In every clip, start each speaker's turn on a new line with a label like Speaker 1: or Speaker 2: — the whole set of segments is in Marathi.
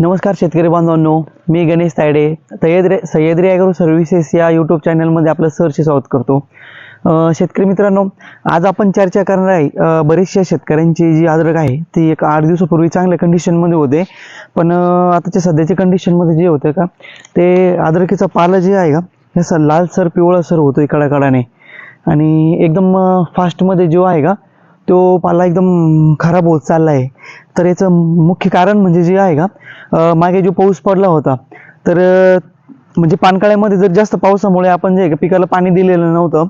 Speaker 1: नमस्कार शेतकरी बांधवांनो मी गणेश तायडे. सह्याद्री सह्याद्री ॲग्रो सर्व्हिसेस या यूट्यूब चॅनलमध्ये आपलं सरचे स्वागत करतो. शेतकरी मित्रांनो आज आपण चर्चा करणार आहे बरेचशा शेतकऱ्यांची जी अद्रक आहे ती एक आठ दिवसापूर्वी चांगल्या कंडिशनमध्ये होते. पण आताच्या सध्याच्या कंडिशनमध्ये जे होतं का ते अद्रकीचा पाला जे आहे का हे सर लालसर पिवळासर होतो इकडाकडाने आणि एकदम फास्टमध्ये जो आहे का तो पाला एकदम खराब होत चालला आहे तर याचं मुख्य कारण म्हणजे जे आहे का मागे जो पाऊस पडला होता तर म्हणजे पानकाळ्यामध्ये जर जास्त पावसामुळे आपण जे आहे का पिकाला पाणी दिलेलं नव्हतं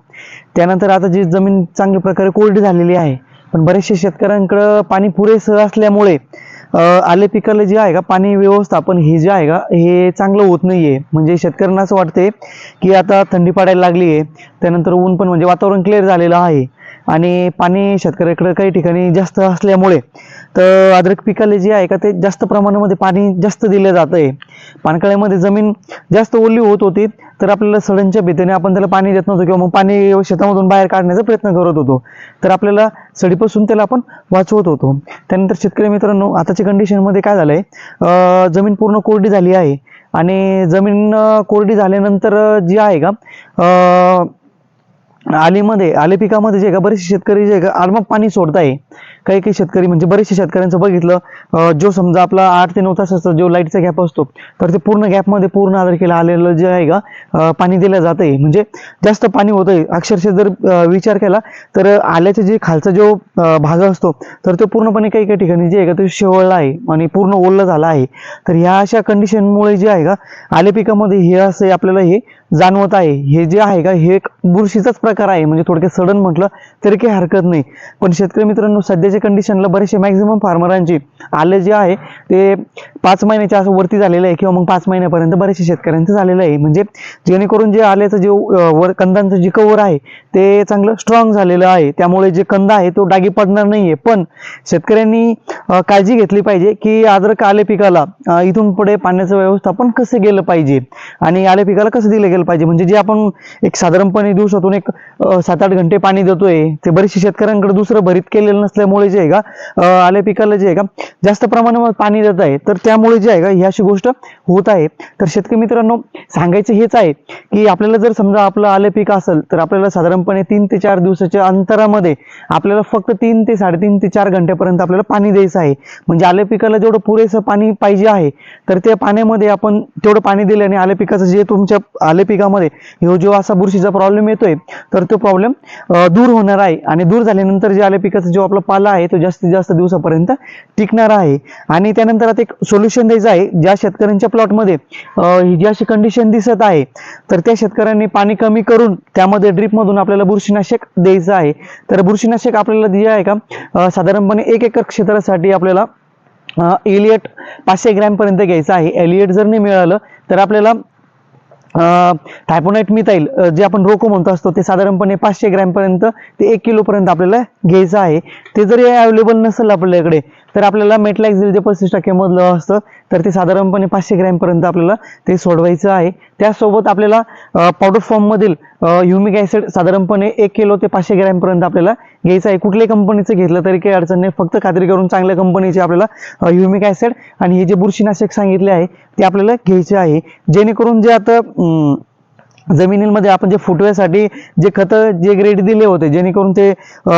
Speaker 1: त्यानंतर आता जी जमीन चांगल्या प्रकारे कोरडी झालेली आहे पण बरेचसे शेतकऱ्यांकडं पाणी पुरेसं असल्यामुळे आले पिकाला जे आहे का पाणी व्यवस्थापन हे जे आहे का हे चांगलं होत नाही आहे म्हणजे शेतकऱ्यांना असं वाटते की आता थंडी पडायला लागली आहे त्यानंतर ऊन पण म्हणजे वातावरण क्लिअर झालेलं आहे. आणि पाणी शेतकऱ्याकडे काही ठिकाणी जास्त असल्यामुळे तर अद्रक पिकाला जे आहे का ते जास्त प्रमाणामध्ये पाणी जास्त दिलं जात आहे. पाणकाळ्यामध्ये जमीन जास्त ओली होत होती तर आपल्याला सडनच्या भीतीने आपण त्याला पाणी देत नव्हतो किंवा मग पाणी शेतामधून बाहेर काढण्याचा प्रयत्न करत होतो. तर आपल्याला सडीपासून त्याला आपण वाचवत होतो. त्यानंतर शेतकरी मित्रांनो आताच्या कंडिशनमध्ये काय झालं आहे जमीन पूर्ण कोरडी झाली आहे. आणि जमीन कोरडी झाल्यानंतर जी आहे का आलीमध्ये आली पिकामध्ये जे का बरेचसे शेतकरी जे का आडमाप पाणी सोडताय. काही काही शेतकरी म्हणजे बरेचसे शेतकऱ्यांचं बघितलं जो समजा आपला आठ ते नऊ तासाचा जो लाईटचा गॅप असतो तर ते पूर्ण गॅपमध्ये पूर्ण आदरकीला आलेलं जे आहे का पाणी दिलं जात आहे म्हणजे जास्त पाणी होतंय. अक्षरशः जर विचार केला तर आल्याचा जे खालचा जो भाग असतो तर तो पूर्णपणे काही काही ठिकाणी जे आहे का तो शेवळला आहे आणि पूर्ण ओलं झाला आहे. तर ह्या अशा कंडिशनमुळे जे आहे का आले पिकामध्ये हे असं आपल्याला हे जाणवत आहे. हे जे आहे का हे एक बुरशीचाच प्रकार आहे. म्हणजे थोडक्यात सडन म्हटलं तरी काही हरकत नाही. पण शेतकरी मित्रांनो सध्या सध्याच्या कंडिशनला बरेचसे मॅक्झिमम फार्मरांची आले जे आहे ते पाच महिन्याच्या असं वरती झालेलं आहे किंवा मग पाच महिन्यापर्यंत बरेचसे शेतकऱ्यांचं झालेलं आहे. म्हणजे जेणेकरून जे आल्याचं जे वर कंदांचं जे कवर आहे ते चांगलं स्ट्रॉंग झालेलं आहे. त्यामुळे जे कंद आहे तो डागी पडणार नाहीये. पण शेतकऱ्यांनी काळजी घेतली पाहिजे की अद्रक आले पिकाला इथून पुढे पाण्याचं व्यवस्थापन कसं गेलं पाहिजे आणि आले पिकाला कसं दिलं गेलं पाहिजे. म्हणजे जे आपण एक साधारणपणे दिवसातून एक सात आठ घंटे पाणी देतोय ते बरेचसे शेतकऱ्यांकडे दुसरं भरीत केलेलं नसल्यामुळे जे आहे का आल्या आले पिकाला जे आहे का जास्त प्रमाणामध्ये पाणी देत आहे. तर त्यामुळे जे आहे का ही अशी गोष्ट होत आहे. तर शेतकरी मित्रांनो सांगायचं हेच आहे की आपल्याला जर समजा आपलं आले पीक असेल तर आपल्याला साधारणपणे तीन ते चार दिवसाच्या अंतरामध्ये आपल्याला फक्त तीन ते साडेतीन ते चार घंट्यापर्यंत आपल्याला पाणी द्यायचं आहे. म्हणजे आले पिकाला जेवढं पुरेसं पाणी पाहिजे आहे तर त्या पाण्यामध्ये आपण तेवढं पाणी दिल्याने आले पिकाचं जे तुमच्या आले पिकामध्ये हो जो असा बुरशीचा प्रॉब्लेम येतोय तर तो प्रॉब्लेम दूर होणार आहे. आणि दूर झाल्यानंतर जे आले पिकाचा जो आपला पाला आहे तो जास्तीत जास्त दिवसापर्यंत टिकणार आहे. आणि त्यानंतर आता एक सोल्युशन द्यायचं आहे ज्या शेतकऱ्यांच्या प्लॉटमध्ये ही जी अशी कंडिशन दिसत आहे तर त्या शेतकऱ्यांनी पाणी कमी करून त्यामध्ये ड्रीपमधून आपल्याला बुरशीनाशक द्यायचं आहे. तर बुरशीनाशक आपल्याला जे आहे का? साधारणपणे एक एकर क्षेत्रासाठी आपल्याला एलियट पाचशे ग्रॅमपर्यंत घ्यायचं आहे. एलियट जर नाही मिळालं तर आपल्याला थायपोनाईट मिथाईल जे आपण रोको म्हणतो असतो ते साधारणपणे पाचशे ग्रॅमपर्यंत ते एक किलोपर्यंत आपल्याला घ्यायचं आहे. ते जरी अवेलेबल नसेल आपल्याकडे तर आपल्याला मेटलॅक्झिल जे पस्तीस टक्क्यामधलं असतं तर ते साधारणपणे पाचशे ग्रॅमपर्यंत आपल्याला ते सोडवायचं आहे. त्यासोबत आपल्याला पावडर फॉर्ममधील ह्युमिक ॲसिड साधारणपणे एक किलो ते पाचशे ग्रॅमपर्यंत आपल्याला घ्यायचं आहे. कुठल्याही कंपनीचं घेतलं तरी काही अडचण नाही. फक्त खात्री करून चांगल्या कंपनीचे आपल्याला ह्युमिक ॲसिड आणि हे जे बुरशीनाशक सांगितले आहे ते आपल्याला घ्यायचे आहे. जेणेकरून जे आता जमिनीमध्ये आपण जे फुटव्यासाठी जे खतं जे ग्रेड दिले होते जेणेकरून ते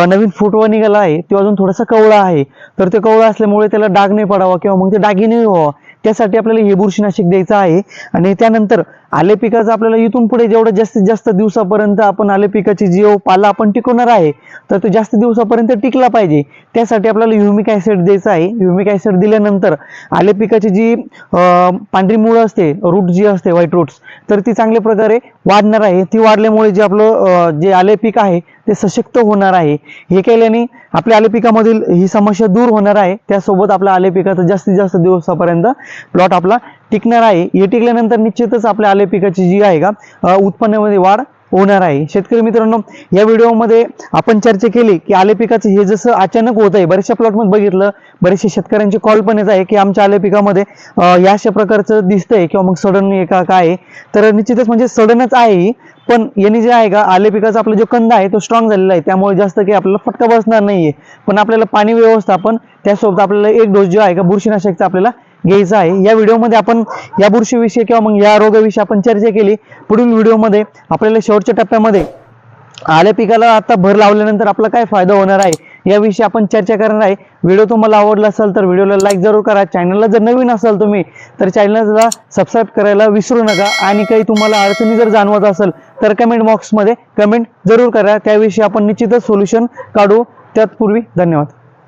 Speaker 1: नवीन फुटवा निघाला आहे तो अजून थोडासा कवळा आहे. तर ते कवळा असल्यामुळे त्याला डाग नाही पडावा किंवा मग ते डागी नाही व्हावा. त्यासाठी आपल्याला हे बुरशीनाशक द्यायचं आहे. आणि त्यानंतर आले पिकाचं आपल्याला इथून पुढे जेवढं जास्तीत जास्त दिवसापर्यंत आपण आले पिकाची जीव पाला आपण टिकवणार आहे तर तो जास्त दिवसापर्यंत टिकला पाहिजे. त्यासाठी आपल्याला ह्युमिक ॲसिड द्यायचं आहे. ह्युमिक ॲसिड दिल्यानंतर आले पिकाची जी पांढरी मुळं असते रूट जी असते व्हाईट रूट्स तर ती चांगल्या प्रकारे वाढणार आहे. ती वाढल्यामुळे जे आपलं जे आले पीक आहे ते सशक्त होणार आहे. हे केल्याने आपल्या आले पिकामधील ही समस्या दूर होणार आहे. त्यासोबत आपल्या आले पिकाचा जास्तीत जास्त दिवसापर्यंत प्लॉट आपला टिकणार आहे. हे टिकल्यानंतर निश्चितच आपल्या आले पिकाची जी आहे का उत्पन्नामध्ये वाढ होणार आहे. शेतकरी मित्रांनो या व्हिडिओमध्ये आपण चर्चा केली की आले पिकाचं हे जसं अचानक होत आहे बऱ्याचशा प्लॉटमध्ये बघितलं बरेचसे शेतकऱ्यांचे कॉल पण येत आहे की आमच्या आले पिकामध्ये या अशा प्रकारचं दिसतंय किंवा मग सडन आहे का काय आहे. तर निश्चितच म्हणजे सडनच आहे पण यांनी जे आहे का आले पिकाचा आपला जो कंद आहे तो स्ट्रॉंग झालेला आहे. त्यामुळे जास्त काही आपल्याला फटका बसणार नाहीये. पण आपल्याला पाणी व्यवस्थापन त्यासोबत आपल्याला एक डोस जो आहे का बुरशीनाशकचा आपल्याला घ्यायचा आहे. या व्हिडिओमध्ये आपण या बुरशीविषयी किंवा मग या रोगाविषयी आपण चर्चा केली. पुढील व्हिडिओमध्ये आपल्याला शेवटच्या टप्प्यामध्ये आल्या पिकाला आता भर लावल्यानंतर आपला काय फायदा होणार आहे याविषयी आपण चर्चा करणार आहे. व्हिडिओ तुम्हाला आवडला असेल तर व्हिडिओला लाईक जरूर करा. चॅनलला जर नवीन असाल तुम्ही तर चॅनलला सबस्क्राईब करायला विसरू नका. आणि काही तुम्हाला अडचणी जर जाणवत असेल तर कमेंट बॉक्समध्ये कमेंट जरूर करा. त्याविषयी आपण निश्चितच सोल्युशन काढू. त्यापूर्वी धन्यवाद.